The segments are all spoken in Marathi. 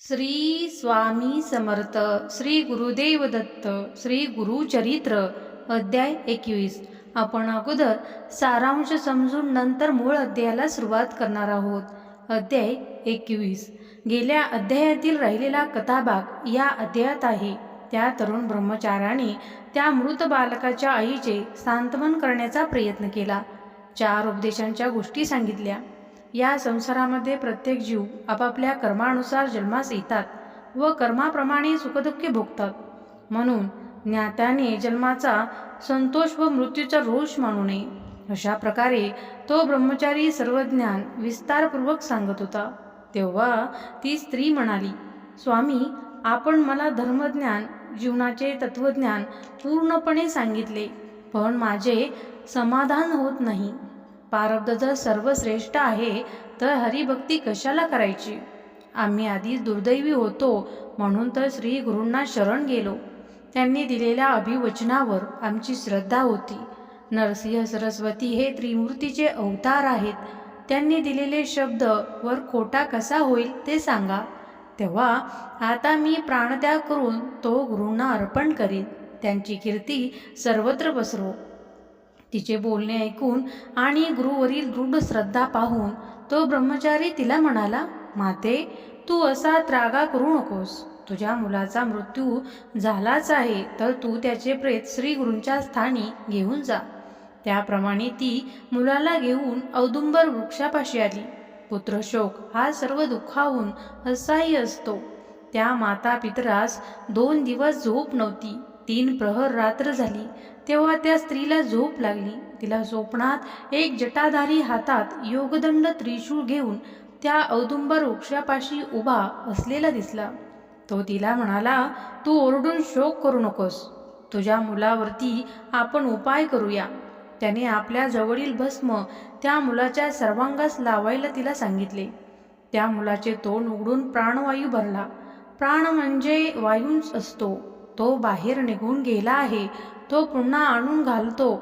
श्री स्वामी समर्थ श्री गुरुदेव दत्त श्री गुरुचरित्र अध्याय एकवीस. आपण अगोदर सारांश समजून नंतर मूळ अध्यायाला सुरुवात करणार आहोत. अध्याय एकवीस. गेल्या अध्यायातील राहिलेला कथाभाग या अध्यायात आहे. त्या तरुण ब्रह्मचार्याने त्या मृत बालकाच्या आईचे सांत्वन करण्याचा प्रयत्न केला. चार उपदेशांच्या गोष्टी सांगितल्या. या संसारामध्ये प्रत्येक जीव आपापल्या कर्मानुसार जन्मास येतात व कर्माप्रमाणे सुखदुःखे भोगतात. म्हणून ज्ञात्याने जन्माचा संतोष व मृत्यूचा रोष मानू नये. अशा प्रकारे तो ब्रह्मचारी सर्व ज्ञान विस्तारपूर्वक सांगत होता. तेव्हा ती स्त्री म्हणाली स्वामी आपण मला धर्मज्ञान जीवनाचे तत्वज्ञान पूर्णपणे सांगितले पण माझे समाधान होत नाही. प्रारब्ध जर सर्वश्रेष्ठ आहे तर हरिभक्ती कशाला करायची? आम्ही आधीच दुर्दैवी होतो म्हणून तर श्री गुरूंना शरण गेलो. त्यांनी दिलेल्या अभिवचनावर आमची श्रद्धा होती. नरसिंह सरस्वती हे त्रिमूर्तीचे अवतार आहेत. त्यांनी दिलेले शब्द वर खोटा कसा होईल ते सांगा. तेव्हा आता मी प्राणत्याग करून तो गुरूंना अर्पण करीन. त्यांची कीर्ती सर्वत्र पसरो. तिचे बोलणे ऐकून आणि गुरुवरील दृढ श्रद्धा पाहून तो ब्रह्मचारी तिला म्हणाला माते तू असा त्रागा करू नकोस. तुझ्या मुलाचा मृत्यू झालाच आहे तर तू त्याचे प्रेत श्री गुरूंच्या स्थानी घेऊन जा त्याप्रमाणे ती मुलाला घेऊन औदुंबर वृक्षापाशी आली. पुत्रशोक हा सर्व दुःखाहून असाही असतो. त्या माता पितरास दोन दिवस झोप नव्हती. तीन प्रहर रात्र झाली. तेव्हा त्या स्त्रीला झोप लागली. तिला स्वप्नात एक जटाधारी हातात योगदंड त्रिशूळ घेऊन त्या औदुंबर वृक्षापाशी उभा असलेला दिसला. तो तिला म्हणाला तू ओरडून शोक करू नकोस. तुझ्या मुलावरती आपण उपाय करूया. त्याने आपल्या जवळील भस्म त्या मुलाच्या सर्वांगास लावायला तिला सांगितले. त्या मुलाचे तोंड उघडून प्राणवायू भरला. प्राण म्हणजे वायूच असतो. तो बाहेर निघून गेला आहे. तो पुन्हा आणून घालतो.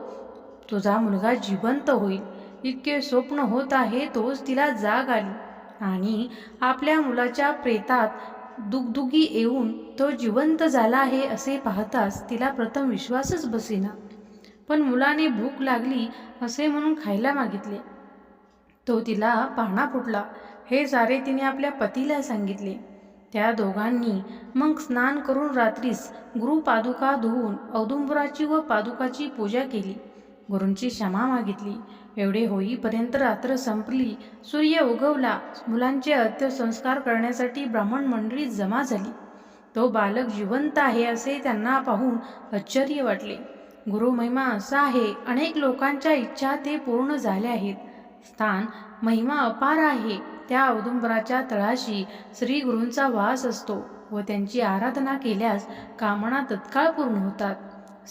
तुझा मुलगा जिवंत होईल. इतके स्वप्न होत आहे तोच तिला जाग आली. आणि आपल्या मुलाच्या प्रेतात दुगदुगी येऊन तो जिवंत झाला आहे असे पाहताच तिला प्रथम विश्वासच बसेना. पण मुलाने भूक लागली असे म्हणून खायला मागितले. तो तिला पाहणा फुटला. हे सारे तिने आपल्या पतीला सांगितले. त्या दोघांनी मग स्नान करून रात्रीस गुरु पादुका धुवून औदुंबराची व पादुकाची पूजा केली. गुरूंची क्षमा मागितली. एवढे होईपर्यंत रात्र संपली. सूर्य उगवला. मुलांचे अंत्यसंस्कार करण्यासाठी ब्राह्मण मंडळी जमा झाली. तो बालक जिवंत आहे असे त्यांना पाहून आश्चर्य वाटले. गुरु महिमा असा आहे. अनेक लोकांच्या इच्छा ते पूर्ण झाल्या आहेत. स्थान महिमा अपार आहे. त्या औदुंबराच्या तळाशी श्री गुरूंचा वास असतो व त्यांची आराधना केल्यास कामना तत्काळ पूर्ण होतात.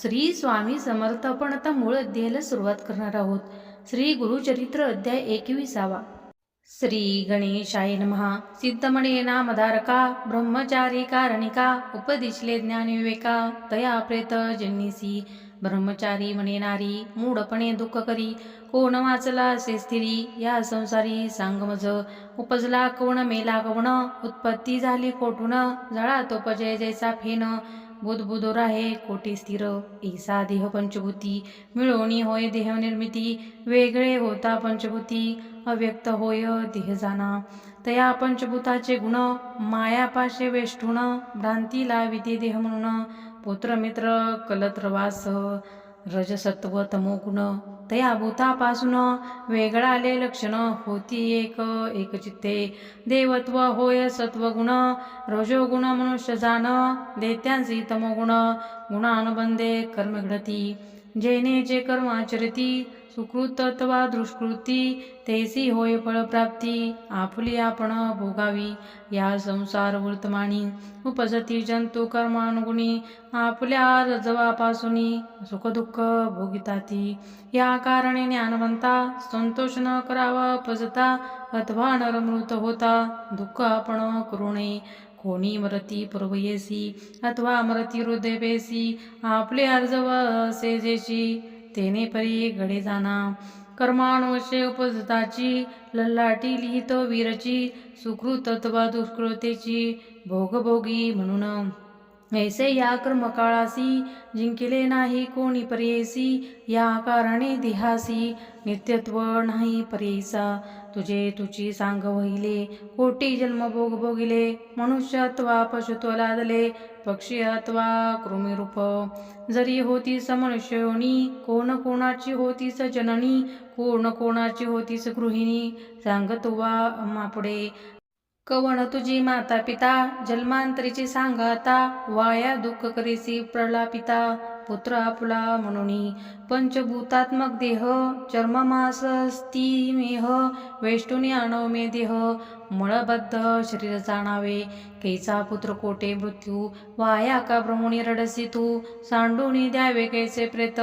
श्री स्वामी समर्थ आपण आता मूळ अध्यायाला सुरुवात करणार आहोत. श्री गुरुचरित्र अध्याय एकविसावा. श्री गणेशाय महा सिद्धमणे नामधारका ब्रह्मचारी कारणिका उपदिशले ज्ञानविवेका तया प्रेत जन्निसी ब्रह्मचारी म्हणे नारी मूढपणे दुःख करी. कोण वाचला असे स्थिरी या संसारी सांगमज उपजला कोण मेला कोण उत्पत्ती झाली कोठून. जळा तो पजय जैसा फेन. बुधबुधो आहे कोटी स्थिर. ऐसा देह पंचभूती. मिळवणी होय देह निर्मिती. वेगळे होता पंचभूती. अव्यक्त होय देह जाना. तया पंचभूताचे गुण. मायापाशे वेष्टून भ्रांती विधी देह म्हणून. पुत्रमित्र कलत्रवास रजसत्व तमोगुण तया भूतापासून वेगळाले लक्षण होती एक एकचित्ते. देवत्व होय सत्वगुण रजोगुण मनुष्य जाण देत्यांसी तमोगुण गुणानुबंधे कर्म घडती जेने जे कर्म आचरती सुकृत अथवा दुष्कृती तेसी होय फळप्राप्ती आपली आपण भोगावी या संसार वर्तमानी उपजती जंतू कर्मानुगुणी आपल्या रजवापासूनी सुखदुःख भोगिताती या कारणे ज्ञानवंता संतोष न करावा पजता अथवा नरमृत होता दुःख आपण करू नये कोणी मरती पूर्वयेसी अथवा मरती हृदयपेसी आपले अर्जव असे जेशी तेने परी घडे जाना. कर्माणवशे उपजताची लल्लाटी लिहित वीरची सुकृतत्वा दुष्कृतेची भोगभोगी म्हणून. ऐसे या कर्मकाळासी जिंकिले नाही कोणी पर्येसी या कारणे देहासी नित्यत्व नाही पर्येसा तुझे तुझी सांग वहिले कोटी जन्म भोग भोगिले मनुष्यत्वा पशुत्व लादले पक्षी अथवा कृमिरूप. जरी होती मनुष्य योनी कोण कोणाची होतीस जननी कोण कोणाची होतीस गृहिणी सांगत वा अम्मापुढे कवण तुझी माता पिता जन्मांतरीची सांगाता वाया दुःख करीसी प्रलापिता पुत्र आपुला म्हणून पंचभूतात्मक देह चर्ममास स्थिमेह वेष्टुनी आणवमे देह मळबद्ध शरीर जाणावे कैचा पुत्र कोटे मृत्यू वाया का भ्रमणी रडसी तू सांडूनी द्यावे कैसे प्रेत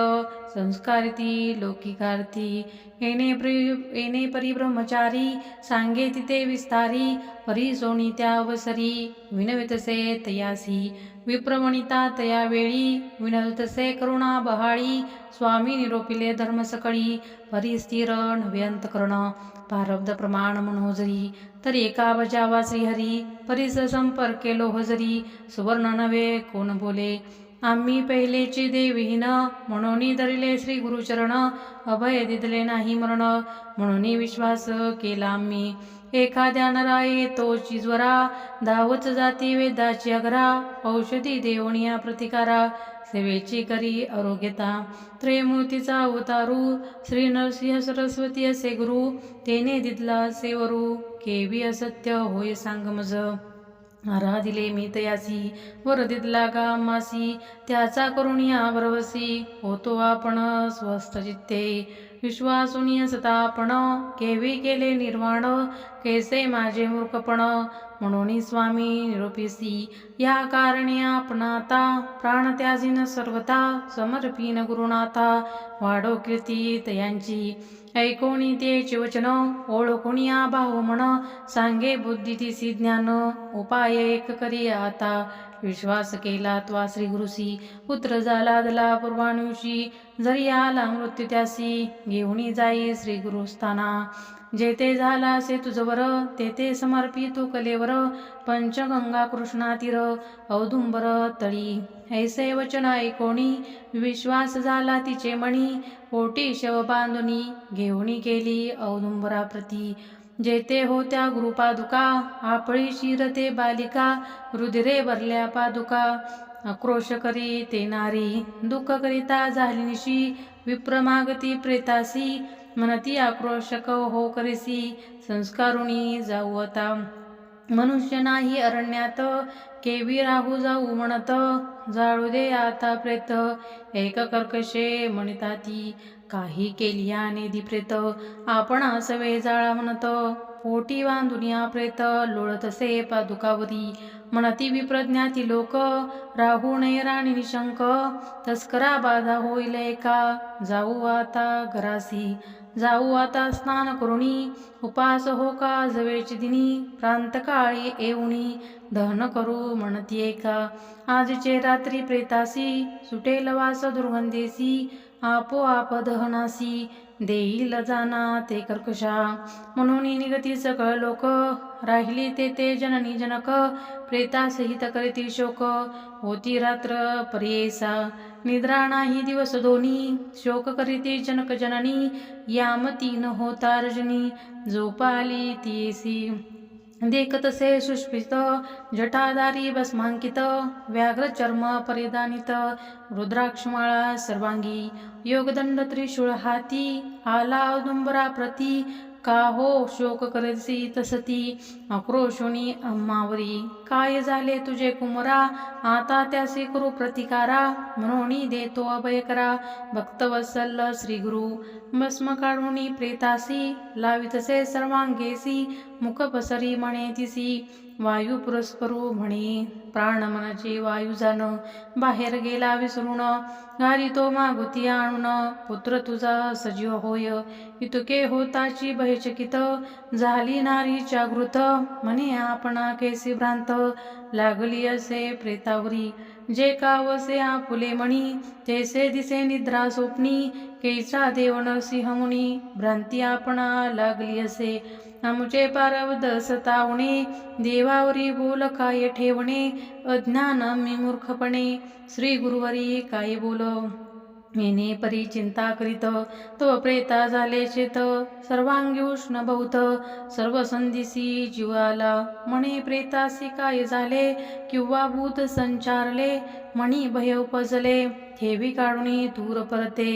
संस्कारिती लोकिकारती येणे प्रि येणे परिब्रह्मचारी सांगे तिथे विस्तारी परी सोनी त्या अवसरी विनवितसे तयासी विप्रमणिता तया वेळी विनवितसे करुणा बहाळी स्वामी निरोपिले धर्म सकळी परिस्थिर नव्यंत करण प्रारब्ध प्रमाण मनोजरी तर एका बजावा श्रीहरी परिस संपर्के लोहजरी सुवर्ण नवे कोण बोले आम्ही पहिलेची देवीहीन म्हणून धरिले श्री गुरुचरण अभय दिदले नाही मरण म्हणून विश्वास केला आम्ही. एखाद्या नरा येतो चिजवरा धावच जाती वेदाची अग्रा औषधी देवणिया प्रतिकारा सेवेची करी आरोग्यता. त्रयमूर्तीचा अवतारू श्री नरसिंह सरस्वती असे गुरु तेने दिदला सेवरू केवी असत्य होय सांग मज दिले मी तयासी वर दिदला मासी त्याचा करुणिया बरवसी होतो आपण स्वस्थ चित्ते विश्वासुनी सता आपण केवी केले निर्वाण कैसे माझे मूर्खपण. म्हणून स्वामी निरोपिसी या कारणे आपण आता प्राण त्याजीन सर्वता समर्पीन गुरुनाथा वाढो कीर्ती तयांची. ऐकोणी ते वचन ओळखुणी बाहू म्हण सांगे बुद्धी तिसी ज्ञान उपाय एक करी आता. विश्वास केला त्वा श्री गुरुसी पुत्र झाला दला पूर्वाणुषी जरी आला मृत्यू त्यासी घेऊनी जाई श्री गुरुस्थाना जेथे झाला से तुझवर तेथे समर्पी तू कलेवर पंचगंगा कृष्णातीर औदुंबर तळी. ऐसे वचन ऐकोणी विश्वास झाला तिचे मणी पोटी शव बांधुनी घेवणी केली औदुंबराप्रती. जेथे होत्या गुरुपादुका आपळी शिरते बालिका रुधिरे भरल्या पादुका. आक्रोश करी ते नारी दुःख करिता झाली निशी विप्रमागती प्रेतासी. मनती आक्रोशक हो करीसी संस्कारुणी जाऊ आता. मनुष्य नाही अरण्यात केवी राहू जाऊ म्हणत. जाळू दे आता प्रेत एक कर्कशे म्हणताती. काही केली आणि प्रेत आपण सवे जाळा म्हणत. पोटी बांधुनिया प्रेत लोळतसे पादुकावरी म्हणती विप्रज्ञाती लोक राहू नये राणी निशंक. तस्करा बाधा होईल एका जाऊ आता घरासी. जाऊ आता स्नान करुणी उपास हो का जवेची दिनी प्रांतकाळी येऊनी दहन करू म्हणतीये का? आजचे रात्री प्रेतासी सुटेल वास दुर्गंधेसी आपोआप दहनासी देईल जाना ते कर्कशा. म्हणून निगती सकळ लोक राहिली ते ते जननी जनक प्रेतासहित करीती शोक होती रात्र पर्येसा. निद्रा नाही दिवस दोन्ही शोक करीते जनक जननी यामती न होता रजनी झोपाली तीसी. देखतसे सुष्पित जटाधारी भस्मांकित व्याघ्र चर्म परिधानित रुद्राक्षमाळा सर्वांगी. योगदंड त्रिशूळ हाती आला औदुंबरा प्रती का हो शोक करसी तसती आक्रोशुनी अम्मावरी काय झाले तुझे कुमरा? आता त्यासी करू प्रतिकारा म्हणून देतो अभय करा. भक्तवत्सल श्री गुरु भस्म काढूनी प्रेतासी लावितसे सर्वांगेसी मुख पसरी म्हणे तिसी वायू पुरस्करू म्हणे. प्राण मनाची वायू जाण बाहेर गेला विसरून. घाली तो मागुती आणून पुत्र तुझा सजीव होय. इतके होताची बहिचकित झाली नारी जागृत. म्हणे आपणा केसी भ्रांत? लागली असे प्रेतावरी. जे कावसे आपुले मणी तेसे दिसे निद्रा स्वप्नी केचा देव सिंहमुनी भ्रांती आपणा लागली असे. आमुचे पारवद सतावणे देवावरी बोल काय ठेवणे अज्ञान मी मूर्खपणे श्री गुरुवरी काय बोल येणे परी चिंता करीत तो प्रेता झाले चेत सर्वांगी उष्ण बहुत सर्व संधीसी जीवाला म्हणे प्रेतासी काय झाले? किंवा भूत संचारले? म्हणी भय उपजले ठेवी काढून दूर परते.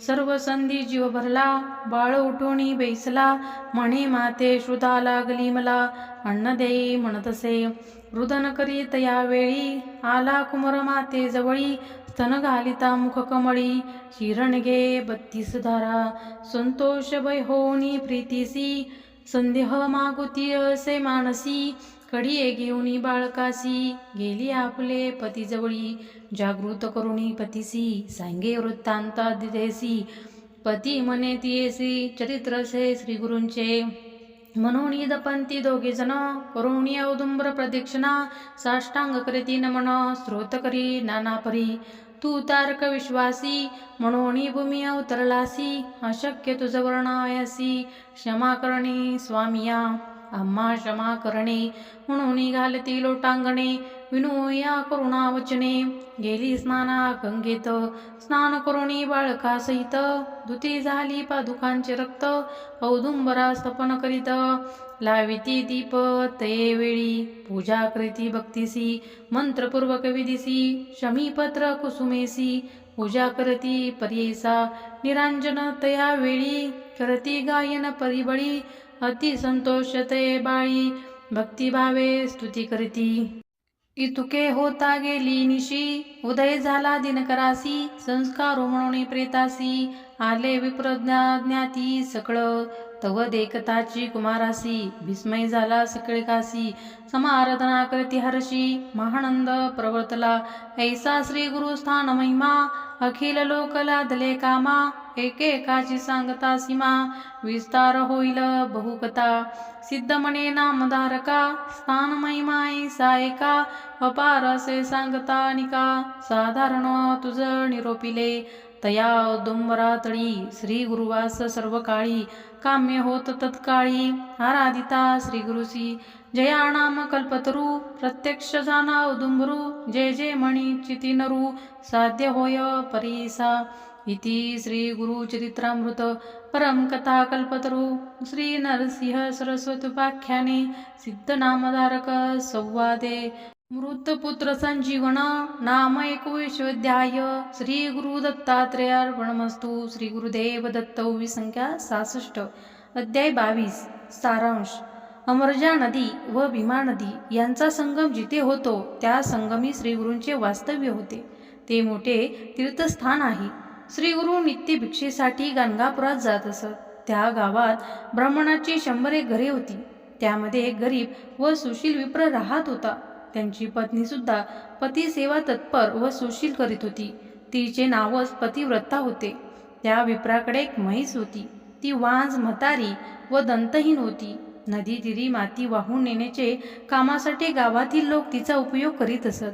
सर्व संधी जीव भरला बाळ उठून बैसला म्हणे माते श्रुता लागली मला अन्न देई म्हणतसे रुदन करीत यावेळी आला कुमर माते जवळी स्तन घालिता मुख कमळी घे बत्तीस धारा संतोष भय होणी प्रीतीसी संदेह मागुती असे मानसी कडिये घेऊनी बाळकासी गेली आपले पतीजवळी जागृत करुणी पतीसी सांगे वृत्तांत दिदेसी पती मने तियेसी चरित्रसे श्री गुरूंचे म्हणून दपंती दोघे जण करुणी औदुंबर प्रदक्षिणा साष्टांग करीती नमन स्रोत करी नानापरी तू तारक विश्वासी म्हणून भूमी अवतरलासी अशक्य तुझ वर्णायसी क्षमा करणे स्वामिया आम्हा क्षमा करणे म्हणून घालती लोटांगणे विनोया करुणा वचने गेली स्नाना गंगेत स्नान करुणी बाळका सहित धुती झाली पादुकांचे रक्त औदुंबरा स्तपन करीत लाविती दीप ते वेळी पूजाकृती भक्तिसी मंत्रपूर्वक विधिसी शमीपत्र कुसुमेसी पूजा करती पर्येसा निरांजन तया वेळी करती गायन परिबळी अति संतोष ते बाळी भक्तिभावे स्तुती करती. इतुके होता गेली निशी उदय झाला दिनकरासी संस्कारो म्हणून प्रेतासी आले विप्रज्ञाती सकळ. तव देखताची कुमारासी विस्मय झाला सकळे कासी. समाराधना करती हर्षी महानंद प्रवर्तला. ऐसा श्री गुरुस्थान महिमा अखिल लोकला दले कामा. एकेकाची सांगता सीमा विस्तार होईल बहुकथा सिद्ध म्हणे नामधारका स्थान महिमा ऐसा एका. अपार असे सांगता निका साधारण तुझ निरोपिले. तया औदुंबरातळी श्री गुरुवास सर्व काळी काम्य होत तत्काळी. आराधिता श्री गुरुसी जया नाम कल्पतरू प्रत्यक्ष जाना औदुंबरू जय जय मणी चितिनरू साध्य होय परीसा. इति श्री गुरुचरित्रामृत परम कथा संवादे. मृतपुत्र संजीवन नाम एकविश्वध्याय श्री गुरु दत्तात्रेयार्पणमस्तु श्री गुरुदेव दत्त संख्या सहासष्ट अध्याय बावीस सारांश. अमरजा नदी व भीमा नदी यांचा संगम जिथे होतो त्या संगमी श्रीगुरूंचे वास्तव्य होते. ते मोठे तीर्थस्थान आहे. श्रीगुरु नित्य भिक्षेसाठी गणगापुरात जात असत. त्या गावात ब्राह्मणाची शंभर एक घरे होती. त्यामध्ये एक गरीब व सुशील विप्र राहत होता. त्यांची पत्नीसुद्धा पती सेवा तत्पर व सुशील करीत होती. तिचे नावच पतिव्रता होते. त्या विप्राकडे एक म्हैस होती. ती वांज म्हातारी व दंतहीन होती. नदी तिरी माती वाहून नेण्याचे कामासाठी गावातील लोक तिचा उपयोग करीत असत.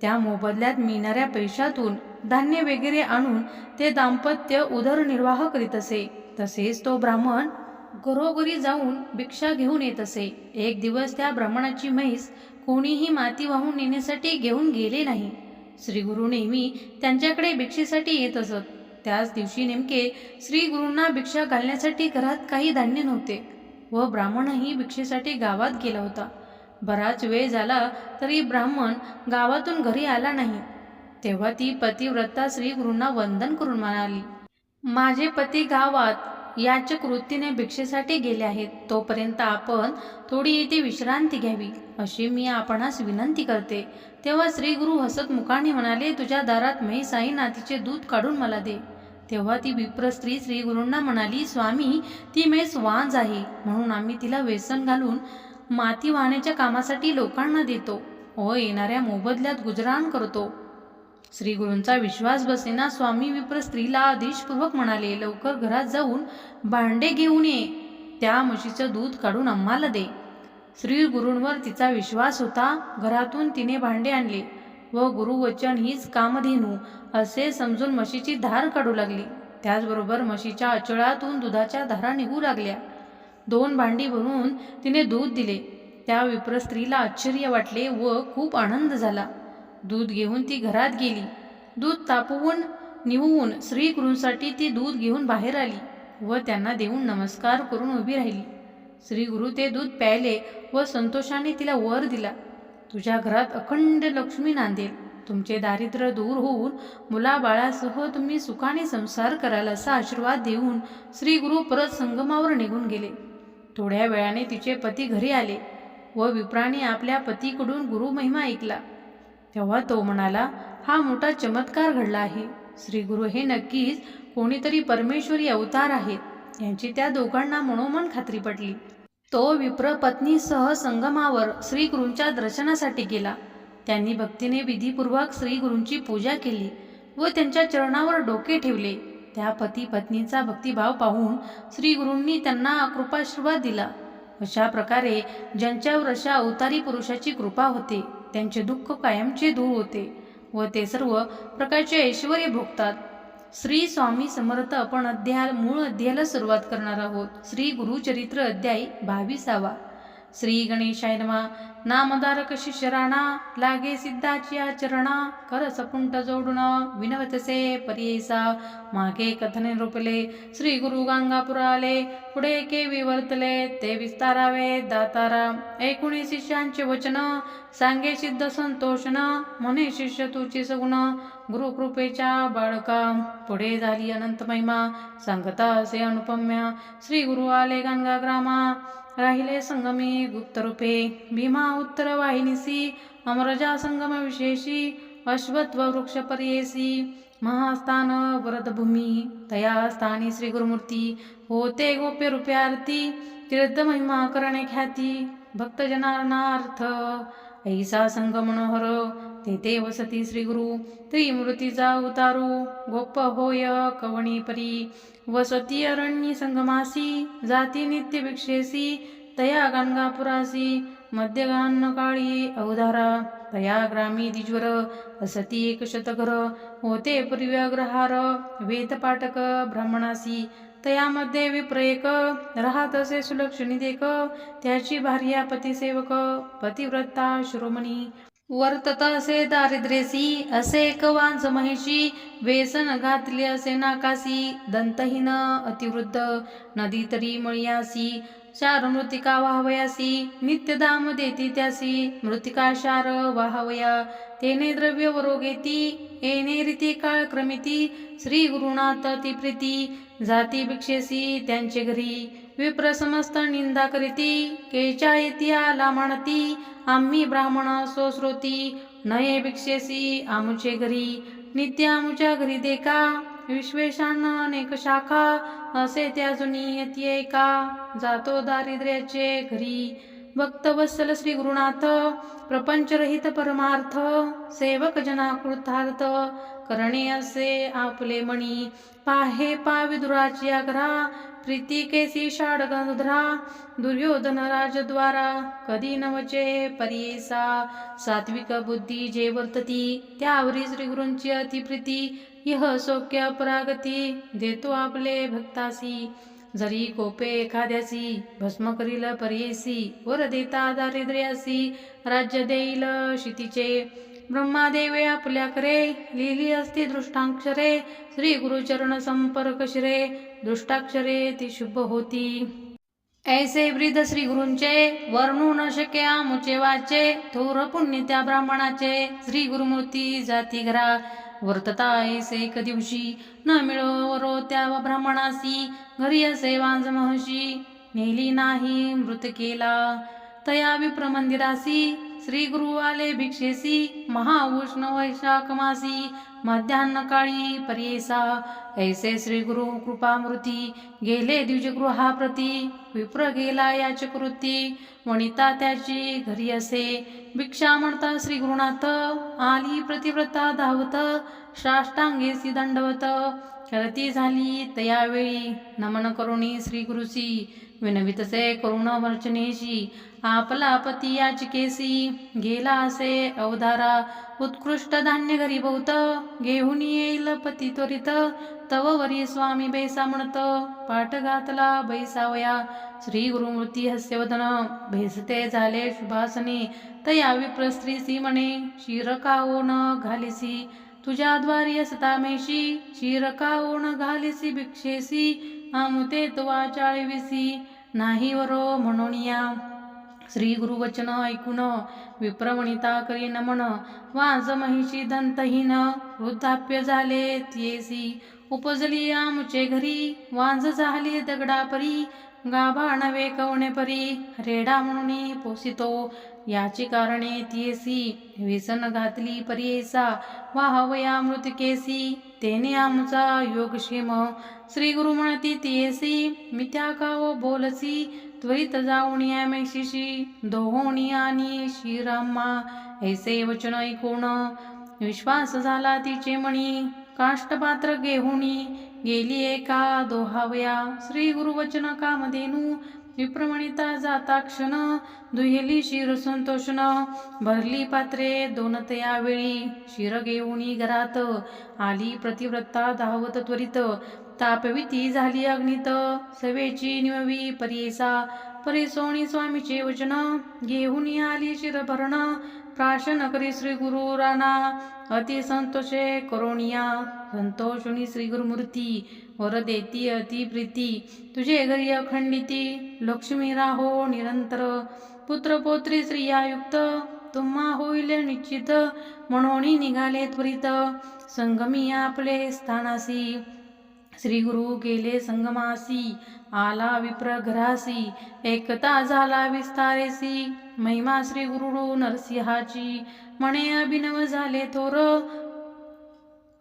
त्या मोबदल्यात मिळणाऱ्या पैशातून धान्य वगैरे आणून ते दाम्पत्य उदरनिर्वाह करीत असे. तसेच तो ब्राह्मण घरोघरी जाऊन भिक्षा घेऊन येत असे. एक दिवस त्या ब्राह्मणाची म्हैस कोणीही माती वाहून नेण्यासाठी घेऊन गेले नाही. श्रीगुरु नेहमी त्यांच्याकडे भिक्षेसाठी येत असत. त्याच दिवशी नेमके श्रीगुरूंना भिक्षा घालण्यासाठी घरात काही धान्य नव्हते व ब्राह्मणही भिक्षेसाठी गावात गेला होता. बराच वेळ झाला तरी ब्राह्मण गावातून घरी आला नाही. तेव्हा ती पतिव्रता श्रीगुरूंना वंदन करून म्हणाली माझे पती गावात याच्या कृतीने भिक्षेसाठी गेले आहेत. तोपर्यंत आपण थोडी येथे विश्रांती घ्यावी अशी मी आपणास विनंती करते. तेव्हा श्रीगुरु हसत मुखाने म्हणाले तुझ्या दारात म्हैस आहे ना तिचे दूध काढून मला दे. तेव्हा ती विप्र स्त्री श्रीगुरूंना म्हणाली स्वामी ती म्हैस वांज आहे. म्हणून आम्ही तिला व्यसन घालून माती वाहण्याच्या कामासाठी लोकांना देतो. व येणाऱ्या मोबदल्यात गुजराण करतो. श्री गुरूंचा विश्वास बसेना स्वामी विप्र स्त्रीला आदेशपूर्वक म्हणाले लवकर घरात जाऊन भांडे घेऊन ये त्या म्हशीचं दूध काढून आम्हाला दे. श्री गुरूंवर तिचा विश्वास होता घरातून तिने भांडे आणले. व गुरुवचन हीच कामधेनू असे समजून म्हशीची धार काढू लागली. त्याचबरोबर म्हशीच्या अचळातून दुधाच्या धारा निघू लागल्या. दोन भांडी भरून तिने दूध दिले. त्या विप्र स्त्रीला आश्चर्य वाटले व खूप आनंद झाला. दूध घेऊन ती घरात गेली. दूध तापवून निवून श्रीगुरूंसाठी ती दूध घेऊन बाहेर आली व त्यांना देऊन नमस्कार करून उभी राहिली. श्रीगुरु ते दूध प्यायले व संतोषाने तिला वर दिला. तुझ्या घरात अखंड लक्ष्मी नांदेल. तुमचे दारिद्र्य दूर होऊन मुलाबाळासह तुम्ही सुखाने संसार कराल असा आशीर्वाद देऊन श्रीगुरु परत संगमावर निघून गेले. थोड्या वेळाने तिचे पती घरी आले व विप्राने आपल्या पतीकडून गुरुमहिमा ऐकला. तेव्हा तो म्हणाला हा मोठा चमत्कार घडला आहे. श्रीगुरु हे नक्कीच कोणीतरी परमेश्वरी अवतार आहेत. यांची त्या दोघांना मनोमन खात्री पटली. तो विप्र पत्नीसह संगमावर श्रीगुरूंच्या दर्शनासाठी गेला. त्यांनी भक्तीने विधीपूर्वक श्रीगुरूंची पूजा केली व त्यांच्या चरणावर डोके ठेवले. त्या पती पत्नीचा भक्तिभाव पाहून श्रीगुरूंनी त्यांना कृपाशीर्वाद दिला. अशा प्रकारे ज्यांच्यावर अशा अवतारी पुरुषाची कृपा होते त्यांचे दुःख कायमचे दूर होते व ते सर्व प्रकारचे ऐश्वर भोगतात. श्री स्वामी समर्थ आपण अध्याय मूळ अध्यायाला सुरुवात करणार आहोत. श्री गुरुचरित्र अध्याय बावीसावा. श्री गणेशाय नमा नामधारक शिष्यराणा लागे सिद्धाची आचरणा कर सपुंट जोडून विनवतसे परियेसा मागे कथने रूपले श्री गुरु गांगापुर आले पुढे केवी वर्तले ते विस्तारावे दातारा ऐकुणी शिष्यांचे वचन सांगे सिद्ध संतोषण म्हणे शिष्य तुची सगुण गुरुकृपेच्या बाळका पुढे झाली अनंत महिमा सांगता असे अनुपम्य श्री गुरु आले गंगा ग्रामा राहिले संगमी गुप्तरूपे। भीमा उत्तर वाहिनीसी अमरजा संगम विशेषी अश्वत्व वृक्ष पर्येसी महास्थान वरदभूमी तया स्थानी श्री गुरुमूर्ती होते गोप्य रूपे आरती तीर्थ महिमा करणे ख्याती भक्तजनार्थ ऐसा संग मनोहर तेथे वसती श्री गुरु त्रिमूर्तीचा उतारू गोप होय कवणी परी। वसती अरण्य संगमासी जाती नित्य भिक्षेसी तया गाणगापुरासी मध्यगान काळी अवधारा। तया ग्रामी दिज्वर असती एक शतघर होते पूर्व्याग्रहार वेदपाठक ब्राह्मणासी। तयामध्ये विप्रयक राहत असे सुलक्षणी देक त्याची भार्या पतिसेवक पतिव्रता शिरोमणी। वर्तत असे दारिद्र्यसी असे एक वांस महिषी वेसन घातले असे नाकासी दंतहीन अतिवृद्ध नदी तरी मळियासी चार मृतिका वाहवयासी नित्यधाम देती त्यासी मृतिका शार वाहवया तेने द्रव्य वरोगेती येणे रीती काळ क्रमिती श्री गुरुनाथ ती प्रीती जाती भिक्षेसी त्यांचे घरी विप्र समस्त निंदा करीती केच्या येती आला म्हणती आम्ही ब्राह्मण सोश्रोती नये भिक्षेसी आमुचे घरी नित्य आमुच्या घरी देखा विश्वेशान अनेक शाखा असे त्या जुनी येते का जातो दारिद्र्याचे घरी. भक्तवत्सल श्री गुरुनाथ प्रपंचरहित परमार्थ सेवक जना कृतार्थ करणे असे आपले मणी. पाहे पाविदुराची आग्रा प्रीती केसी षाडगंधरा दुर्योधन राजद्वारा कधी नवचे परियेसा सात्विक बुद्धी जे वर्तती त्यावरी श्रीगुरूंची अतिप्रीती इह सौख्य प्रागती देतो आपले भक्तासी. जरी कोपे एखाद्यासी भस्म करील परियेसी वर देता दारिद्र्यासी राज्य देईल शितीचे ब्रह्मादेवे आपल्याकडे लिहिली असती दृष्टाक्षरे. श्री गुरुचरण संपर्क शिरे दृष्टाक्षरे ती शुभ होती. ऐसे वृद्ध श्री गुरूंचे वर्णू न शके आमुचे वाचे थोर पुण्य त्या ब्राह्मणाचे. श्री गुरुमूर्ती जाती घरा वर्तता ऐसे एक दिवशी न मिळो वरो त्या ब्राह्मणासी घरी असे वांज महर्षी नेली नाही मृत केला. तया विप्र मंदिरासी श्री गुरु आले भिक्षेसी. महाउष्ण वैशाख मासी मध्यान्ह काळी पर्येसा ऐसे श्री गुरु कृपामृती गेले द्विजगृहाप्रती विप्र गेला याच कृती वनिता त्याची घरी असे भिक्षा म्हणता श्री गुरुनाथ आली प्रतिव्रता धावत साष्टांगेसी दंडवत करती झाली तयावेळी नमन करुणी श्री गुरुसी विनवितसे करुण वर्चनेशी आपला पती याचिकेसी गेला असे अवधारा उत्कृष्ट धान्य घरी बहुत घेऊन येईल पती त्वरित तव वरी स्वामी बैसा म्हणत पाठ घातला बैसावया. श्री गुरुमूर्ती हस्यवदन भेसते झाले शुभासने. तया विप्रस्त्रीसी म्हणे शिरकाओन घालिसी? तुझ्या द्वारी सतामेशी शिर घालिसी भिक्षेसी? आमुते तुवा चाळीविसी. नाही वरो म्हणून या. श्री गुरुवचन ऐकून विप्रवणिता करी नमन. वाज महिषी दंतहीन वृद्धाप्य झाले तियेसी उपजली आमचे घरी वांज झाली दगडापरी. गाभा नवे कवणे परी रेडा म्हणून पोसितो. याची कारणे तियेसी व्यसन घातली परियेसा वाहवया मृतकेसी तेने आमचा योगक्षेम श्री गुरु म्हणती तेसी मी त्या काव बोलसी त्वरित जाऊनिया मेशिशी दोहोणी आणि श्रीरामा ऐसे वचन ऐकून विश्वास झाला तिचे म्हणी काष्टपात्र घेऊनी गेली एका दोहावया. श्री गुरुवचन कामधेनू विप्रमणिता जाता क्षण दुहेली शिर संतोषण. भरली पात्रे दोन यावेळी शिर घेऊनी घरात. आली प्रतिव्रता धावत त्वरित. तापविती झाली अग्नित. सवेची निववी परियेसा परिसोणी स्वामीचे वचन. घेऊन आली शिरभरण. प्राशन करी श्री गुरु राणा. अति संतोषे करोणिया. संतोषुनी श्री गुरुमूर्ती. वर देती अति प्रीती. तुझे घरी अखंडिती. लक्ष्मी राहो निरंतर. पुत्र पौत्री स्त्रियायुक्त. तुम्हा होईल निश्चित. म्हणून निघाले त्वरित. संगमी आपले स्थानासी. श्री गुरु गेले संगमासी. आला विप्र घरासी एकता झाला विस्तारेसी. महिमा श्री गुरुडो नरसिंहाची म्हणे अभिनव झाले थोर.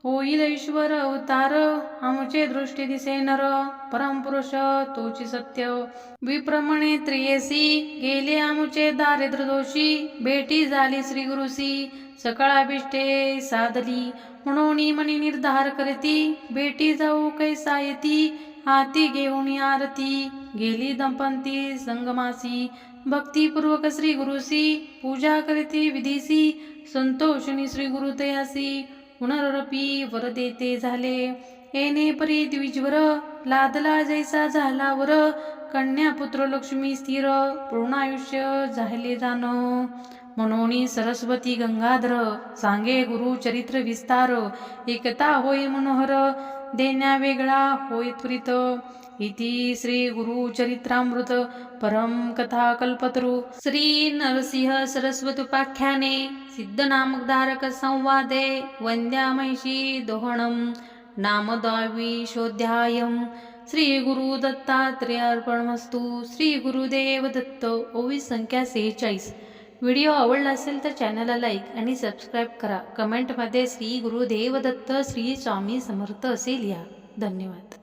होईल ईश्वर अवतार आमचे दृष्टी दिसे नर. परमपुरुष तोची सत्य. विप्रमणे त्रियेसी गेले आमचे दारिद्र दोषी. भेटी झाली श्री गुरुसी सकाळाभिष्टे साधली. म्हणून मनी निर्धार करती. भेटी जाऊ कैसा येती? हाती घेऊन आरती. गेली दंपंती संगमासी. भक्तिपूर्वक श्री गुरुसी पूजा करीते विधीसी. संतोषणी श्री गुरु तयासी पुनरपी वर देते झाले. येणे परी द्विजवर. लादला जैसा झाला वर. कन्या पुत्र लक्ष्मी स्थिर. पूर्ण आयुष्य झाले जाण. म्हणून सरस्वती गंगाधर सांगे गुरु चरित्र विस्तार एकता होय मनोहर देण्या वेगळा होय त्वरित. इति श्री गुरु चरित्रामृत परम कथा कल्पतरु. श्री नरसिंह सरस्वती उपाख्याने सिद्धनामकधारक संवादे वंद्या महिषी दोहणम नामद्वाविशोऽध्यायम् श्री गुरु श्री गुरुदेव दत्त ओवी संख्या सेहेचाळीस. व्हिडिओ आवडला असेल तर चॅनलला लाईक आणि सबस्क्राईब करा. कमेंटमध्ये श्री गुरुदेवदत्त श्री स्वामी समर्थ असे लिहा. धन्यवाद.